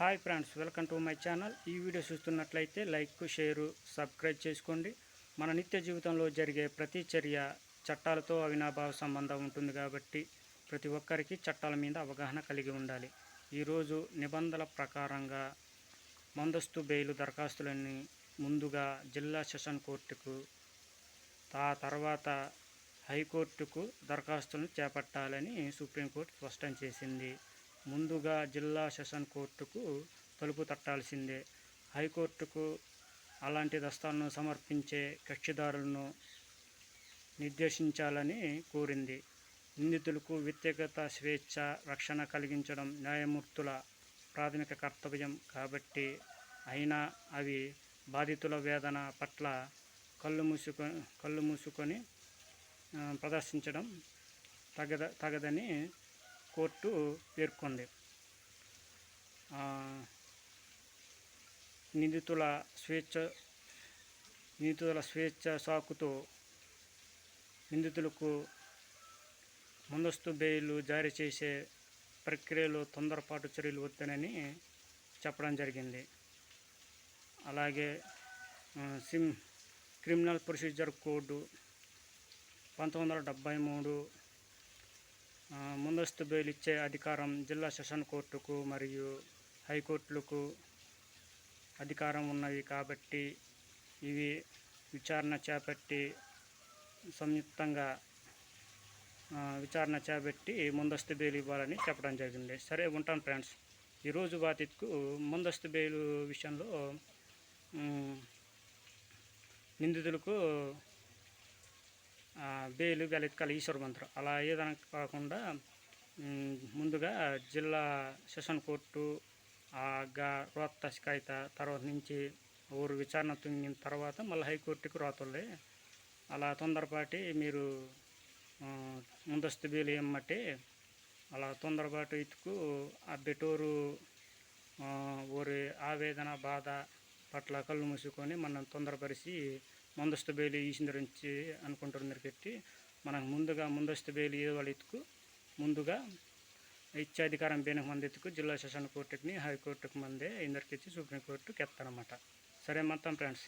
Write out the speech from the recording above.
Hi friends welcome to my channel. ఈ video చూస్తున్నట్లయితే like share subscribe చేసుకోండి. మన నిత్య జీవితంలో జరిగే ప్రతి చర్య చట్టాలతో అవినాభావ సంబంధం ఉంటుంది కాబట్టి ప్రతి ఒక్కరికి చట్టాల మీద అవగాహన కలిగి ఉండాలి. ఈరోజు నిబంధనల ప్రకారంగా ముందస్తు బెయిలు దరఖాస్తులన్నీ ముందుగా జిల్లా సెషన్ కోర్టుకు ఆ తర్వాత హైకోర్టుకు దరఖాస్తులను చేపట్టాలని సుప్రీంకోర్టు స్పష్టం చేసింది. ముందుగా జిల్లా సెషన్ కోర్టుకు తలుపు తట్టాల్సిందే. హైకోర్టుకు అలాంటి దస్తాలను సమర్పించే కక్షిదారులను నిర్దేశించాలని కోరింది. నిందితులకు వ్యక్తిగత స్వేచ్ఛ రక్షణ కలిగించడం న్యాయమూర్తుల ప్రాథమిక కర్తవ్యం కాబట్టి అయినా అవి బాధితుల వేదన పట్ల కళ్ళు మూసుకొ కళ్ళు మూసుకొని ప్రదర్శించడం తగద తగదని కోర్టు పేర్కొంది. నిందితుల స్వేచ్ఛ నిందితుల స్వేచ్ఛ సాకుతో నిందితులకు ముందస్తు బెయిల్ జారీ చేసే ప్రక్రియలో తొందరపాటు చర్యలు వద్దనని చెప్పడం జరిగింది. అలాగే సిమ్ క్రిమినల్ ప్రొసీజర్ కోడ్ పంతొమ్మిది వందల డెబ్భై మూడు ముందస్తు బెయిల్ ఇచ్చే అధికారం జిల్లా సెషన్ కోర్టుకు మరియు హైకోర్టులకు అధికారం ఉన్నవి కాబట్టి ఇవి విచారణ చేపట్టి సంయుక్తంగా విచారణ చేపట్టి ముందస్తు బెయిల్ ఇవ్వాలని చెప్పడం జరిగింది. సరే ఉంటాను ఫ్రెండ్స్. ఈరోజు బాధితుకు ముందస్తు బెయిల్ విషయంలో నిందితులకు బేలు బెయిల్ గలెత్కాల ఈశ్వర మంత్రం అలా ఏదైనా కాకుండా ముందుగా జిల్లా సెషన్ కోర్టు ఆ గా రోత్త శికాయత తర్వాత నుంచి ఊరు విచారణ తుంగిన తర్వాత మళ్ళీ హైకోర్టుకు రోతలే. అలా తొందరపాటి మీరు ముందస్తు బేలు ఏమంటే అలా తొందరపాటు ఇటుకు ఆ బెటోరు ఆ, ఊరి ఆవేదన బాధ పట్ల కళ్ళు మూసుకొని మనం తొందరపరిచి ముందస్తు బెయిల్ ఈసిందరించి అనుకుంటున్నారు పెట్టి మనకు ముందుగా ముందస్తు బెయిల్ ఏ వాళ్ళు ఎత్తుకు ముందుగా ఇచ్చే అధికారం బేనకు మంది ఎత్తుకు జిల్లా సెషన్ కోర్టుకి హైకోర్టుకు మందే ఇందరికి ఇచ్చి సుప్రీంకోర్టుకి ఎత్తానమాట సరే మొత్తం ఫ్రెండ్స్.